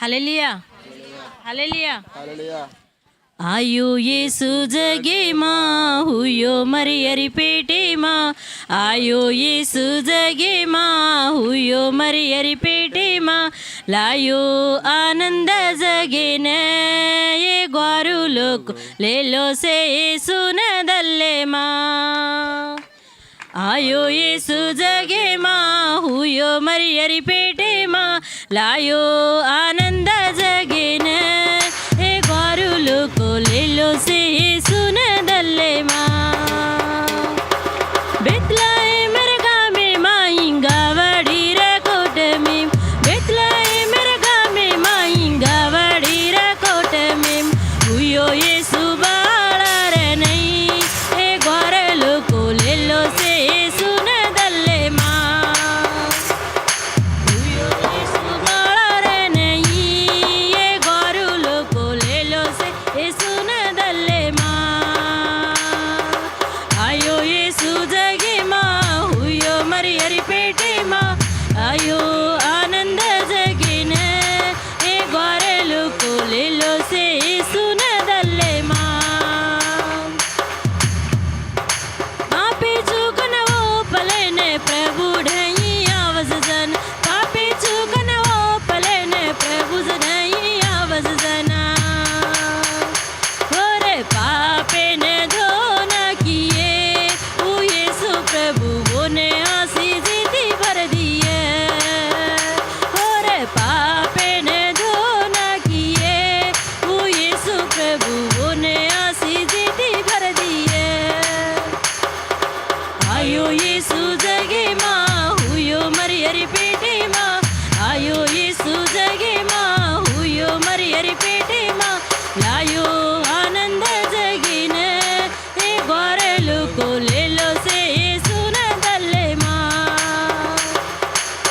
హల్లెలూయా హల్లెలూయా హల్లెలూయా आयो येसु जगेमा हुयो मरियरी पेटेमा आयो येसु जगेमा हुयो मरियरी पेटेमा लायो आनंद जगेन ये ग्वारू लोक लेलो से सुन दल्लेमा आयो येसु जगेमा हुयो मरियरी पेटेमा લાયો આનંદ જગીને એ ગોરુ લોકો લીલો સિંહ સુનદલ્લે માં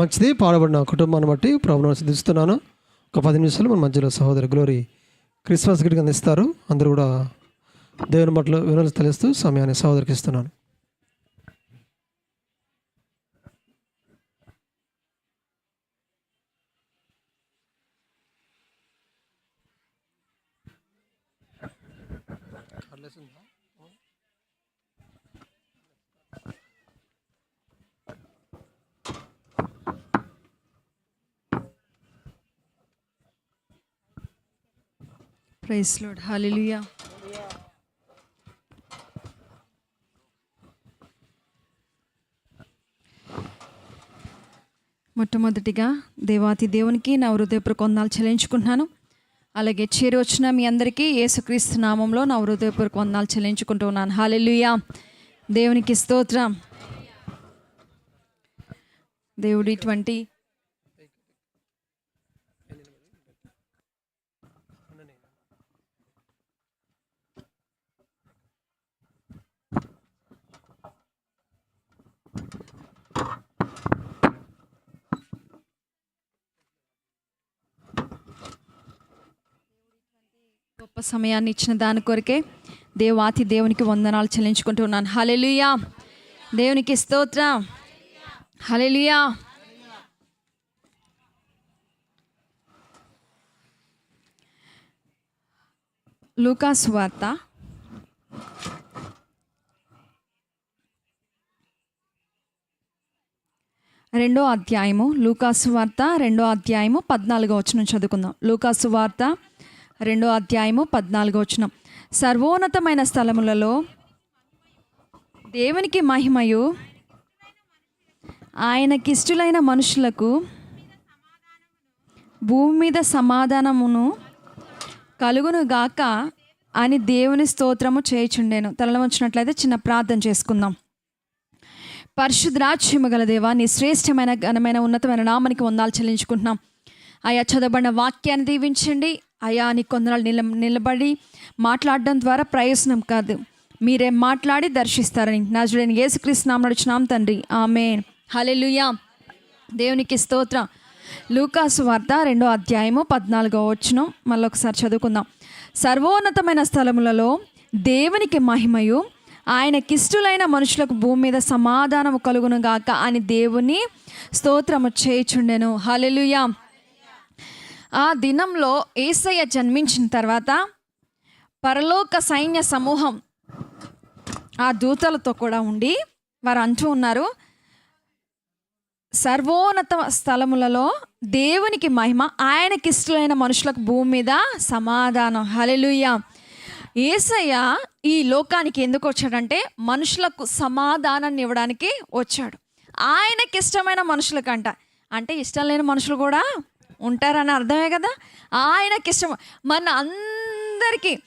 మంచిది పాడబడిన కుటుంబాన్ని బట్టి ప్రభుత్వం సిద్ధిస్తున్నాను. ఒక పది నిమిషాలు మన మధ్యలో సహోదరి గ్లోరీ క్రిస్మస్ గిడికి అందిస్తారు. అందరూ కూడా దేవుని బట్టలు వినోలు తెలుస్తూ సమయాన్ని సహోదరికి ఇస్తున్నాను. ప్రైస్ లోడ్ హాలెలూయా మొట్టమొదటిగా దేవాతి దేవునికి నా హృదయపూర్వక వందాలు చెల్లించుకుంటున్నాను. అలాగే చేరి వచ్చిన మీ అందరికీ యేసుక్రీస్తు నామంలో నా హృదయపూర్వక వందాలు చెల్లించుకుంటూ ఉన్నాను. హాలెలూయా దేవునికి స్తోత్రం. దేవుడు ఇటువంటి గొప్ప సమయాన్ని ఇచ్చిన దాని కొరకే దేవాతి దేవునికి వందనాలు చెల్లించుకుంటూ ఉన్నాను. హలెలుయా దేవునికి స్తోత్ర. హలెలుయా లూకాస్ వార్త. రెండో అధ్యాయము లూకాసు వార్త రెండో అధ్యాయము పద్నాలుగో వచనం చదువుకుందాం. లూకాసు వార్త రెండో అధ్యాయము పద్నాలుగో వచనం. సర్వోన్నతమైన స్థలములలో దేవునికి మహిమయు ఆయనకిష్టులైన మనుషులకు భూమి మీద సమాధానమును కలుగును గాక అని దేవుని స్తోత్రము చేయుచుండేను. తలలో వచ్చినట్లయితే చిన్న ప్రార్థన చేసుకుందాం. పరిశుద్రాజ్యము గల దేవా నీ శ్రేష్టమైన ఘనమైన ఉన్నతమైన నామానికి వందాలు చెల్లించుకుంటున్నాం. అయా చదవబడిన వాక్యాన్ని దీవించండి. అయా నీ కొందనాలు నిల నిలబడి మాట్లాడడం ద్వారా ప్రయోజనం కాదు. మీరే మాట్లాడి దర్శిస్తారని నా చూడని యేసుక్రీస్తు నామం నడుచున్నాం తండ్రి. ఆమె హలెలుయా దేవునికి స్తోత్ర. లూకాసు వార్త రెండో అధ్యాయము పద్నాలుగో వచ్చును మళ్ళీ ఒకసారి చదువుకుందాం. సర్వోన్నతమైన స్థలములలో దేవునికి మహిమయు ఆయనకిష్టులైన మనుషులకు భూమి మీద సమాధానము కలుగును గాక అని దేవుని స్తోత్రము చేయుచుండెను. హలెలుయా ఆ దినంలో ఏసయ్య జన్మించిన తర్వాత పరలోక సైన్య సమూహం ఆ దూతలతో కూడా ఉండి వారు అంటూ ఉన్నారు సర్వోన్నత స్థలములలో దేవునికి మహిమ ఆయనకి ఇష్టమైన మనుషులకు భూమి మీద సమాధానం. హలెలుయ్య ఏసయ్య ఈ లోకానికి ఎందుకు వచ్చాడంటే మనుషులకు సమాధానాన్ని ఇవ్వడానికి వచ్చాడు. ఆయనకి ఇష్టమైన మనుషులకంట. అంటే ఇష్టం లేని మనుషులు కూడా ఉంటారని అర్థమే కదా? ఆయనకి ఇష్టం మన అందరికీ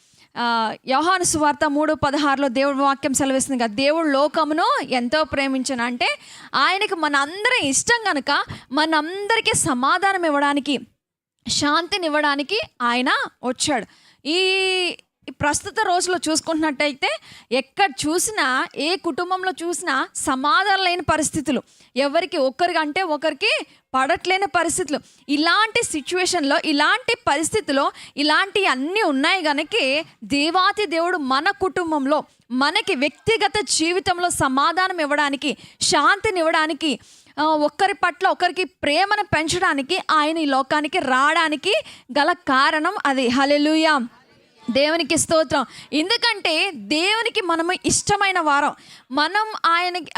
యోహాను సువార్త మూడు పదహారులో దేవుడు వాక్యం సెలవిస్తుంది కదా? దేవుడు లోకమును ఎంతో ప్రేమించను. అంటే ఆయనకు మన అందరం ఇష్టం కనుక మనందరికీ సమాధానం ఇవ్వడానికి శాంతిని ఇవ్వడానికి ఆయన వచ్చాడు. ఈ ఈ ప్రస్తుత రోజులో చూసుకుంటున్నట్టయితే ఎక్కడ చూసినా ఏ కుటుంబంలో చూసినా సమాధానం లేని పరిస్థితులు. ఎవరికి ఒకరికి అంటే ఒకరికి పడట్లేని పరిస్థితులు. ఇలాంటి సిచ్యువేషన్లో ఇలాంటి పరిస్థితిలో ఇలాంటి అన్నీ ఉన్నాయి కనుక దేవాతి దేవుడు మన కుటుంబంలో మనకి వ్యక్తిగత జీవితంలో సమాధానం ఇవ్వడానికి శాంతిని ఇవ్వడానికి ఒకరి ఒక్కరి పట్ల ఒకరికి ప్రేమను పెంచడానికి ఆయన ఈ లోకానికి రావడానికి గల కారణం అది. హలెలుయా దేవునికి స్తోత్రం. ఎందుకంటే దేవునికి మనము ఇష్టమైన వారం. మనం ఆయనకి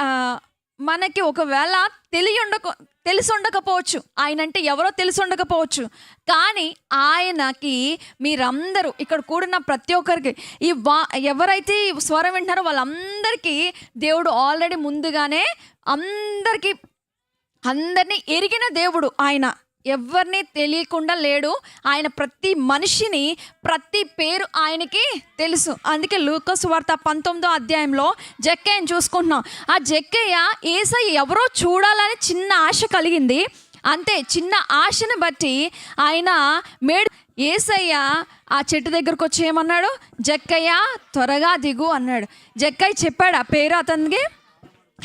మనకి ఒకవేళ తెలియ ఉండక తెలిసి ఉండకపోవచ్చు ఆయన అంటే ఎవరో తెలిసి ఉండకపోవచ్చు కానీ ఆయనకి మీరందరూ ఇక్కడ కూడిన ప్రతి ఒక్కరికి ఈ వా ఎవరైతే ఈ స్వరం వింటారో వాళ్ళందరికీ దేవుడు ఆల్రెడీ ముందుగానే అందరికీ అందరినీ ఎరిగిన దేవుడు ఆయన. ఎవరిని తెలియకుండా లేడు. ఆయన ప్రతి మనిషిని ప్రతి పేరు ఆయనకి తెలుసు. అందుకే లూకస్ వార్త పంతొమ్మిదో అధ్యాయంలో జక్కయ్యని చూసుకుంటున్నాం. ఆ జక్కయ్య ఏసయ్య ఎవరో చూడాలని చిన్న ఆశ కలిగింది. అంతే చిన్న ఆశను బట్టి ఆయన మేడు ఏసయ్య ఆ చెట్టు దగ్గరకు వచ్చి ఏమన్నాడు? జక్కయ్య త్వరగా దిగు అన్నాడు. జక్కయ్య చెప్పాడు ఆ పేరు అతనికి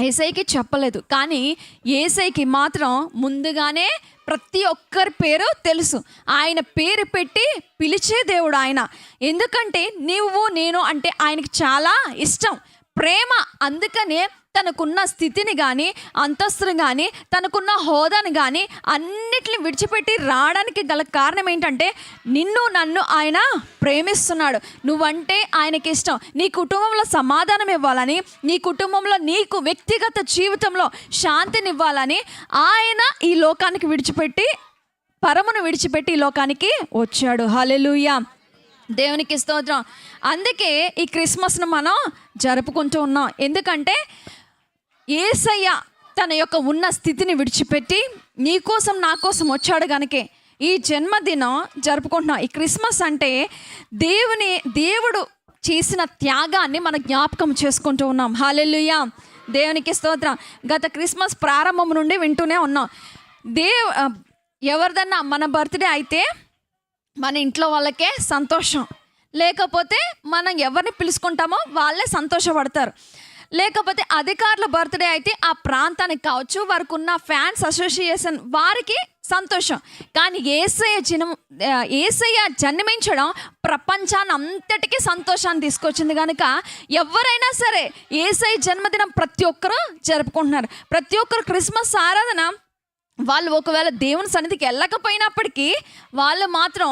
ఏసైకి చెప్పలేదు. కానీ ఏసైకి మాత్రం ముందుగానే ప్రతి ఒక్కరి పేరు తెలుసు. ఆయన పేరు పెట్టి పిలిచే దేవుడు ఆయన. ఎందుకంటే నువ్వు నేను అంటే ఆయనకి చాలా ఇష్టం. ప్రేమ అందుకనే తనకున్న స్థితిని కానీ అంతస్తుని కానీ తనకున్న హోదాని కానీ అన్నిటిని విడిచిపెట్టి రావడానికి గల కారణం ఏంటంటే నిన్ను నన్ను ఆయన ప్రేమిస్తున్నాడు. నువ్వంటే ఆయనకి ఇష్టం. నీ కుటుంబంలో సమాధానం ఇవ్వాలని నీ కుటుంబంలో నీకు వ్యక్తిగత జీవితంలో శాంతినివ్వాలని ఆయన ఈ లోకానికి విడిచిపెట్టి పరమును విడిచిపెట్టి ఈ లోకానికి వచ్చాడు. హలెలుయా దేవునికి స్తోత్రం. అందుకే ఈ క్రిస్మస్ను మనం జరుపుకుంటూ ఉన్నాం. ఎందుకంటే ఏసయ్య తన యొక్క ఉన్న స్థితిని విడిచిపెట్టి నీ కోసం నా కోసం వచ్చాడు కనుకే ఈ జన్మదినం జరుపుకుంటున్నాం ఈ క్రిస్మస్ అంటే దేవుని దేవుడు చేసిన త్యాగాన్ని మన జ్ఞాపకం చేసుకుంటూ ఉన్నాం. హాలెల్లుయా. దేవునికి స్తోత్రం. గత క్రిస్మస్ ప్రారంభం నుండి వింటూనే ఉన్నాం. దేవ్ ఎవరిదన్నా మన బర్త్డే అయితే మన ఇంట్లో వాళ్ళకే సంతోషం. లేకపోతే మనం ఎవరిని పిలుచుకుంటామో వాళ్ళే సంతోషపడతారు. లేకపోతే అధికారుల బర్త్డే అయితే ఆ ప్రాంతానికి కావచ్చు వారికి ఉన్న ఫ్యాన్స్ అసోసియేషన్ వారికి సంతోషం. కానీ ఏసయ్య జనం ఏసయ్య జన్మించడం ప్రపంచాన్ని అంతటికీ సంతోషాన్ని తీసుకొచ్చింది కనుక ఎవరైనా సరే ఏసయ్య జన్మదినం ప్రతి ఒక్కరూ జరుపుకుంటున్నారు. ప్రతి ఒక్కరు క్రిస్మస్ ఆరాధన వాళ్ళు ఒకవేళ దేవుని సన్నిధికి వెళ్ళకపోయినప్పటికీ వాళ్ళు మాత్రం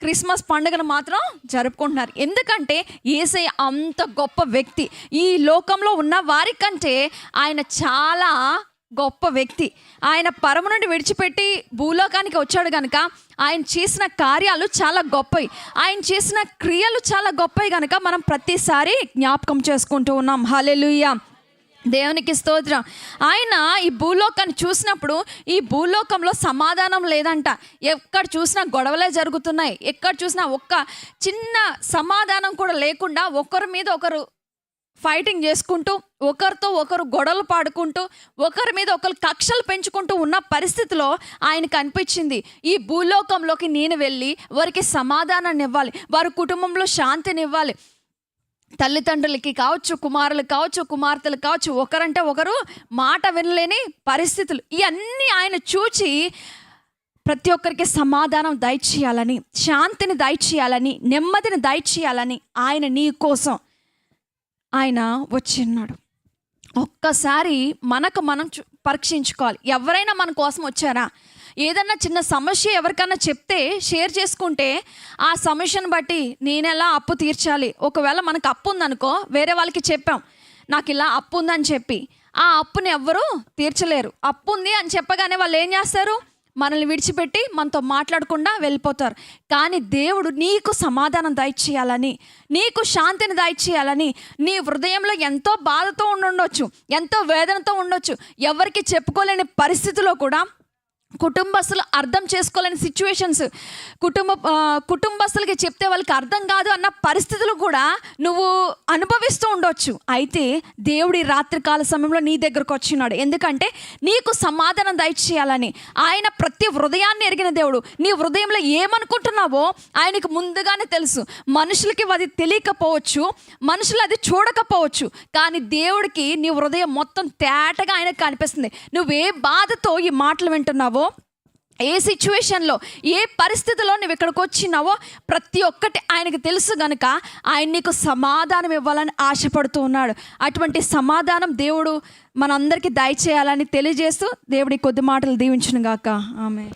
క్రిస్మస్ పండుగను మాత్రం జరుపుకుంటున్నారు. ఎందుకంటే ఏసై అంత గొప్ప వ్యక్తి. ఈ లోకంలో ఉన్న వారికంటే ఆయన చాలా గొప్ప వ్యక్తి. ఆయన పరము నుండి విడిచిపెట్టి భూలోకానికి వచ్చాడు కనుక ఆయన చేసిన కార్యాలు చాలా గొప్పవి. ఆయన చేసిన క్రియలు చాలా గొప్పవి కనుక మనం ప్రతిసారి జ్ఞాపకం చేసుకుంటూ ఉన్నాం. హలెలుయ్యా దేవునికి స్తోత్రం. ఆయన ఈ భూలోకాన్ని చూసినప్పుడు ఈ భూలోకంలో సమాధానం లేదంట. ఎక్కడ చూసినా గొడవలే జరుగుతున్నాయి. ఎక్కడ చూసినా ఒక్క చిన్న సమాధానం కూడా లేకుండా ఒకరి మీద ఒకరు ఫైటింగ్ చేసుకుంటూ ఒకరితో ఒకరు గొడవలు పాడుకుంటూ ఒకరి మీద ఒకరు కక్షలు పెంచుకుంటూ ఉన్న పరిస్థితిలో ఆయనకు అనిపించింది. ఈ భూలోకంలోకి నేను వెళ్ళి వారికి సమాధానాన్ని ఇవ్వాలి. వారి కుటుంబంలో శాంతిని ఇవ్వాలి. తల్లిదండ్రులకి కావచ్చు కుమారులు కావచ్చు కుమార్తెలు కావచ్చు ఒకరంటే ఒకరు మాట వినలేని పరిస్థితులు. ఇవన్నీ ఆయన చూచి ప్రతి ఒక్కరికి సమాధానం దయచేయాలని శాంతిని దయచేయాలని నెమ్మదిని దయచేయాలని ఆయన నీ కోసం ఆయన వచ్చిన్నాడు ఒక్కసారి మనకు మనం పరీక్షించుకోవాలి. ఎవరైనా మన కోసం వచ్చారా? ఏదన్నా చిన్న సమస్య ఎవరికన్నా చెప్తే షేర్ చేసుకుంటే ఆ సమస్యను బట్టి నేను ఎలా అప్పు తీర్చాలి? ఒకవేళ మనకు అప్పు ఉందనుకో వేరే వాళ్ళకి చెప్పాం నాకు ఇలా అప్పు ఉందని చెప్పి ఆ అప్పుని ఎవ్వరూ తీర్చలేరు. అప్పు ఉంది అని చెప్పగానే వాళ్ళు ఏం చేస్తారు? మనల్ని విడిచిపెట్టి మనతో మాట్లాడకుండా వెళ్ళిపోతారు. కానీ దేవుడు నీకు సమాధానం దయచేయాలని నీకు శాంతిని దయచేయాలని నీ హృదయంలో ఎంతో బాధతో ఉండుండొచ్చు ఎంతో వేదనతో ఉండొచ్చు ఎవరికి చెప్పుకోలేని పరిస్థితిలో కూడా కుటుంబస్తులు అర్థం చేసుకోలేని సిచ్యువేషన్స్ కుటుంబ కుటుంబస్తులకి చెప్తే వాళ్ళకి అర్థం కాదు అన్న పరిస్థితులు కూడా నువ్వు అనుభవిస్తూ ఉండొచ్చు. అయితే దేవుడి రాత్రికాల సమయంలో నీ దగ్గరకు వచ్చినాడు. ఎందుకంటే నీకు సమాధానం దయచేయాలని. ఆయన ప్రతి హృదయాన్ని ఎరిగిన దేవుడు. నీ హృదయంలో ఏమనుకుంటున్నావో ఆయనకు ముందుగానే తెలుసు. మనుషులకి అది తెలియకపోవచ్చు. మనుషులు అది చూడకపోవచ్చు. కానీ దేవుడికి నీ హృదయం మొత్తం తేటగా ఆయనకు కనిపిస్తుంది. నువ్వే బాధతో ఈ మాటలు వింటున్నావో ఏ సిచ్యువేషన్లో ఏ పరిస్థితిలో నువ్వు ఇక్కడికి వచ్చినావో ప్రతి ఒక్కటి ఆయనకు తెలుసు గనుక ఆయన నీకు సమాధానం ఇవ్వాలని ఆశపడుతూ ఉన్నాడు. అటువంటి సమాధానం దేవుడు మనందరికీ దయచేయాలని తెలియజేస్తూ దేవుడి కొద్ది మాటలు దీవించును గాక. ఆమె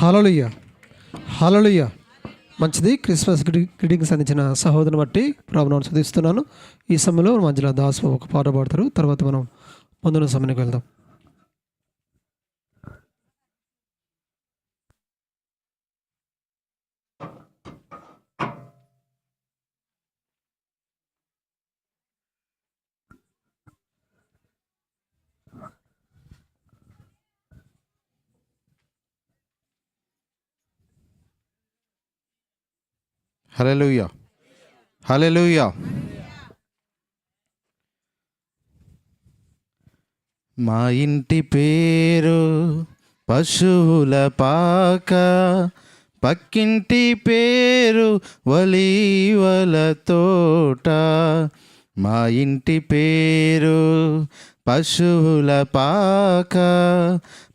హలోయ హలలుయ్య మంచిది. క్రిస్మస్ గ్రీటింగ్స్ అందించిన సహోదరుని బట్టి ప్రభుత్వం చదివిస్తున్నాను ఈ సమయంలో మధ్యలో దాసు ఒక పాట పాడతారు. తర్వాత మనం ముందున్న సమయానికి వెళ్దాం. హలెలుయ హలెలుయ మా ఇంటి పేరు పశువుల పాక పక్కింటి పేరు వలీవల తోట. మా ఇంటి పేరు పశువుల పాక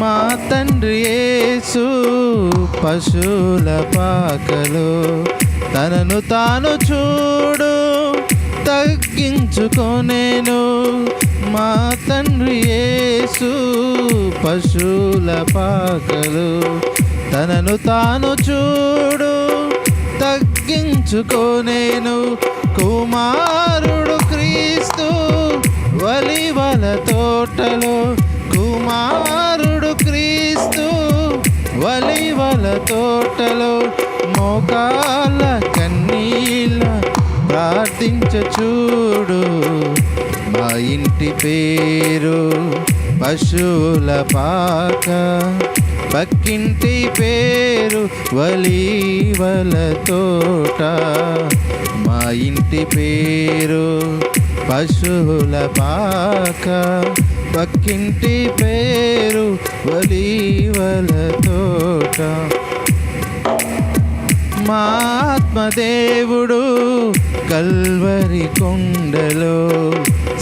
మా తండ్రి యేసు పశువుల పాకలు తనను తాను చూడు తగ్గించుకొనేను. మా తండ్రి యేసు పశువుల పాకలు తనను తాను చూడు తగ్గించుకోనేను. కుమారుడు క్రీస్తు వలివల తోటలో కుమారు క్రీస్తు వలివల తోటలో మోకాల కన్నీళ్ళ ప్రార్థించ చూడు. మా ఇంటి పేరు పశువుల పాక. పక్కింటి పేరు వలీవల తోట. మా ఇంటి పేరు పశువుల పాక. పక్కింటి పేరు వలీవల తోట. మా ఆత్మదేవుడు కల్వరి కొండలో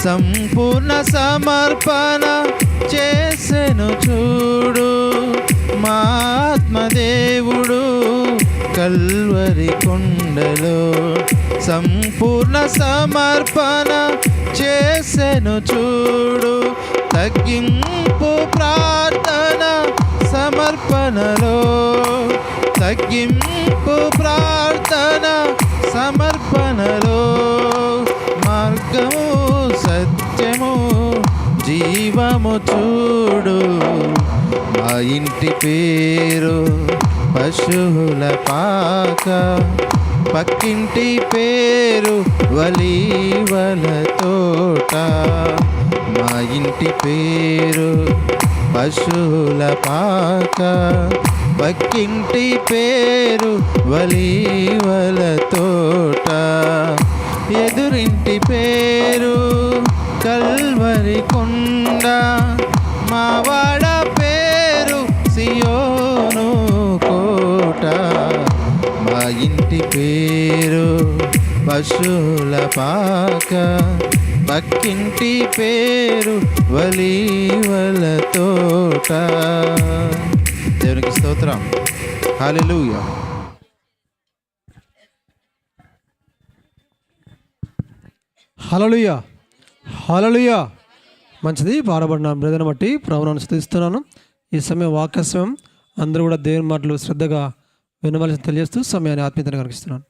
సంపూర్ణ సమర్పణ చేసెను చూడు. మా ఆత్మదేవుడు కల్వరి కొండలో సంపూర్ణ సమర్పణ చేసెను చూడు. తగ్గింపు ప్రార్థన సమర్పణలో. తగ్గింపు ప్రార్థన సమర్పణలో. మార్గము సత్యము జీవము చూడు. మా ఇంటి పేరు పశువుల పాక. పక్కింటి పేరు వలీవల తోట. మా ఇంటి పేరు పశువుల పాక. పక్కింటి పేరు వలీవల తోట. ఎదురింటి పేరు కల్వరి కొండ. మావాడ పేరు సియోను కోట. మా ఇంటి పేరు పశువుల పాక. పక్కింటి పేరు వలీవల తోట. దేవునికి స్తోత్రం. హల్లెలూయా. హలలుయ హలలుయ మంచిది పాడబడిన బ్రదర్ని బట్టి ప్రభుత్వాన్ని స్థుతిస్తున్నాను. ఈ సమయం వాక్యస్వయం అందరూ కూడా దేవుని మాటలు శ్రద్ధగా వినవలసి తెలియజేస్తూ సమయాన్ని ఆత్మీయతను కనిపిస్తున్నాను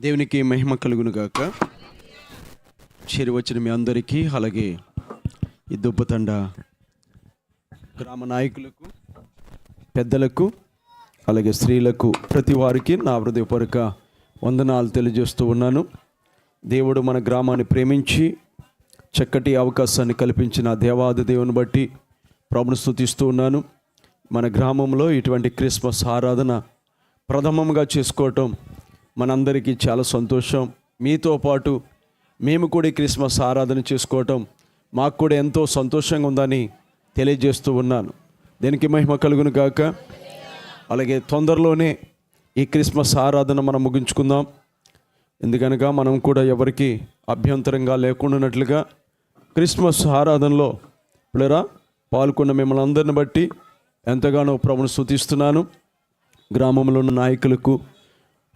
దేవునికి మహిమ కలుగును గాక. చేరి వచ్చిన మీ అందరికీ అలాగే ఈ దుబ్బతండ గ్రామ నాయకులకు పెద్దలకు అలాగే స్త్రీలకు ప్రతి వారికి నా హృదయపూర్వక వందనాలు తెలియజేస్తూ ఉన్నాను. దేవుడు మన గ్రామాన్ని ప్రేమించి చక్కటి అవకాశాన్ని కల్పించిన దేవాది దేవుని బట్టి ప్రభును స్థుతిస్తూ ఉన్నాను. మన గ్రామంలో ఇటువంటి క్రిస్మస్ ఆరాధన ప్రథమంగా చేసుకోవటం మనందరికీ చాలా సంతోషం. మీతో పాటు మేము కూడా క్రిస్మస్ ఆరాధన చేసుకోవటం మాకు కూడా ఎంతో సంతోషంగా ఉందని తెలియజేస్తూ ఉన్నాను. దీనికి మహిమ కలుగును గాక. అలాగే తొందరలోనే ఈ క్రిస్మస్ ఆరాధన మనం ముగించుకుందాం. ఎందుకనగా మనం కూడా ఎవరికి అభ్యంతరంగా లేకుండానట్లుగా క్రిస్మస్ ఆరాధనలో పిల్లరా పాల్గొన్న మిమ్మల్ని అందరిని బట్టి ఎంతగానో ప్రభుని స్థుతిస్తున్నాను. గ్రామంలో ఉన్న నాయకులకు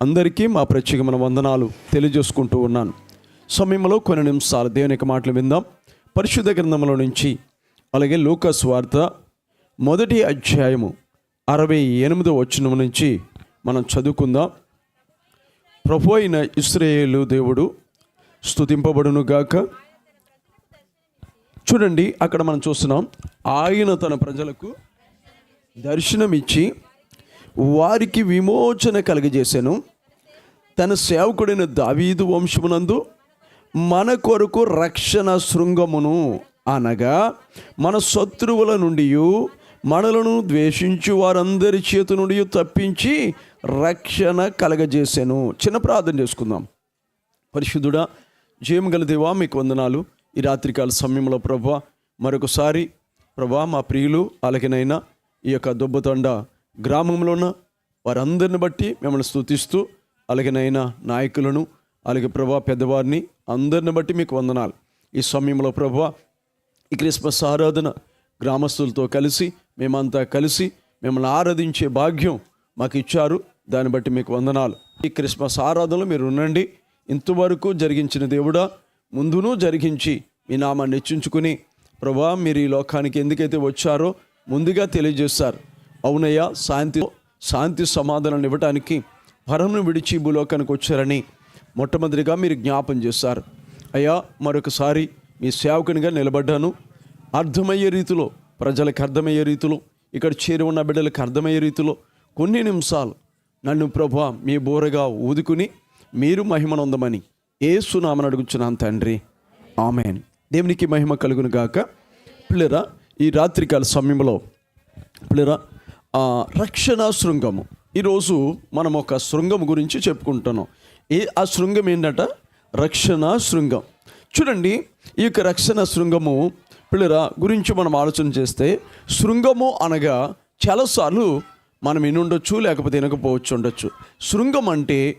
అందరికీ మా ప్రత్యేకమైన వందనాలు తెలియజేసుకుంటూ ఉన్నాను. సమయంలో కొన్ని నిమిషాలు దేవుని యొక్క మాటలు విందాం. పరిశుద్ధ గ్రంథంలో నుంచి అలాగే లూకస్ వార్త మొదటి అధ్యాయము అరవై ఎనిమిదో వచ్చిన నుంచి మనం చదువుకుందాం. ప్రభు అయిన ఇస్రాయేలు దేవుడు స్తుతింపబడును గాక. చూడండి అక్కడ మనం చూస్తున్నాం ఆయన తన ప్రజలకు దర్శనమిచ్చి వారికి విమోచన కలుగజేశాను. తన సేవకుడైన దావీదు వంశమునందు మన కొరకు రక్షణ శృంగమును అనగా మన శత్రువుల నుండి మనలను ద్వేషించు వారందరి చేతి నుండి తప్పించి రక్షణ కలగజేశాను. చిన్న ప్రార్థన చేసుకుందాం. పరిశుద్ధుడా జయం గలదేవా మీకు వందనాలు. ఈ రాత్రికాల సమయంలో ప్రభా మరొకసారి ప్రభా మా ప్రియులు అలాగేనైనా ఈ యొక్క దుబ్బతండ గ్రామంలో ఉన్న వారందరిని బట్టి మిమ్మల్ని స్తుతిస్తూ అలాగేనైనా నాయకులను అలాగే ప్రభా పెద్దవారిని అందరిని బట్టి మీకు వందనాలు. ఈ సమయంలో ప్రభా ఈ క్రిస్మస్ ఆరాధన గ్రామస్తులతో కలిసి మేమంతా కలిసి మిమ్మల్ని ఆరాధించే భాగ్యం మాకు ఇచ్చారు దాన్ని బట్టి మీకు వందనాలు. ఈ క్రిస్మస్ ఆరాధనలో మీరు ఉండండి. ఇంతవరకు జరిగించిన దేవుడా ముందును జరిగించి మీ నామాన్ని హెచ్చించుకుని ప్రభా మీరు ఈ లోకానికి ఎందుకైతే వచ్చారో ముందుగా తెలియజేస్తారు. అవునయ్యా శాంతి శాంతి సమాధానం ఇవ్వటానికి పరమును విడిచి భూలోకానికి వచ్చారని మొట్టమొదటిగా మీరు జ్ఞాపం చేశారు. అయ్యా మరొకసారి మీ సేవకునిగా నిలబడ్డాను. అర్థమయ్యే రీతిలో ప్రజలకు అర్థమయ్యే రీతిలో ఇక్కడ చేరి ఉన్న బిడ్డలకు అర్థమయ్యే రీతిలో కొన్ని నిమిషాలు నన్ను ప్రభా మీ బోరగా ఊదుకుని మీరు మహిమనొందమని ఏసునామని అడుగుచున్నాను తండ్రి. ఆమెన్. దేవునికి మహిమ కలుగును గాక. పిల్లరా ఈ రాత్రికాల సమయంలో పిల్లరా రక్షణ శృంగము. ఈరోజు మనం ఒక శృంగం గురించి చెప్పుకుంటున్నాం. ఏ ఆ శృంగం ఏంటంట? రక్షణ శృంగం. చూడండి ఈ యొక్క రక్షణ శృంగము పిల్లరా గురించి మనం ఆలోచన చేస్తే శృంగము అనగా చాలాసార్లు మనం వినుండొచ్చు లేకపోతే వినకపోవచ్చు ఉండొచ్చు. శృంగం అంటే